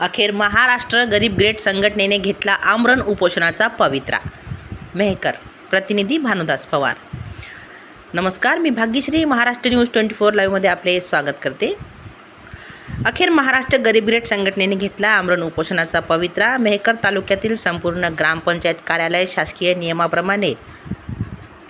अखेर महाराष्ट्र गरीब ग्रेट संघटनेने घेतला आमरण उपोषणाचा पवित्रा. मेहकर प्रतिनिधी भानुदास पवार. नमस्कार मी Bhagyashree Maharashtra news twenty four लाईव्हमध्ये आपले स्वागत करते. अखेर महाराष्ट्र गरीब ग्रेट संघटनेने घेतला आमरण उपोषणाचा पवित्रा. मेहकर तालुक्यातील संपूर्ण ग्रामपंचायत कार्यालय शासकीय नियमाप्रमाणे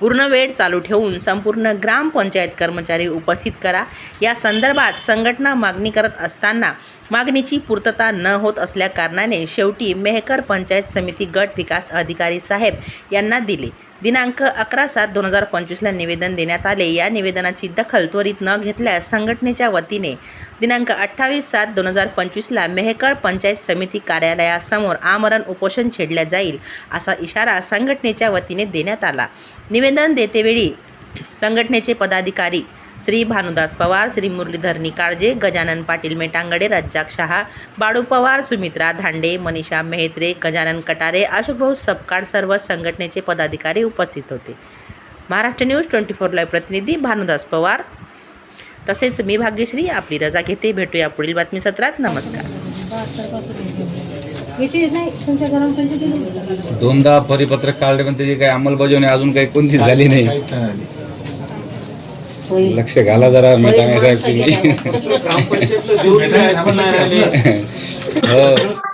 पूर्ण वेळ चालू ठेवून संपूर्ण ग्रामपंचायत कर्मचारी उपस्थित करा. या संदर्भात संघटना मागणी करत असताना मागणीची पूर्तता न होत असल्या कारणाने शेवटी मेहकर पंचायत समिती गट विकास अधिकारी साहेब यांना दिले. दिनांक अकरा सात दोन हजार पंचवीसला निवेदन देण्यात आले. या निवेदनाची दखल त्वरित न घेतल्यास संघटनेच्या वतीने दिनांक अठ्ठावीस सात दोन हजार पंचवीसला मेहकर पंचायत समिती कार्यालयासमोर आमरण उपोषण छेडल्या जाईल असा इशारा संघटनेच्या वतीने देण्यात आला. निवेदन देतेवेळी संघटनेचे पदाधिकारी श्री भानुदास पवार श्री मुरलीधर निकाळजे गजानन पाटील मेटांगडे रज्जाक शहा बाळू पवार सुमित्रा धांडे मनीषा मेहत्रे गजानन कटारे अशोकभाऊ सपकाळ सर्व संघटनेचे पदाधिकारी उपस्थित होते. Maharashtra news twenty four live प्रतिनिधी भानुदास पवार. तसेच मी भाग्यश्री आपली रजा घेते. भेटूया पुढील बातमी सत्रात नमस्कार. दोनदा परिपत्रक काढले पण त्याची काही अंमलबजावणी अजून काही कोणती झाली नाही. लक्ष घाला जरा मेटाने साहेब तुम्ही हो.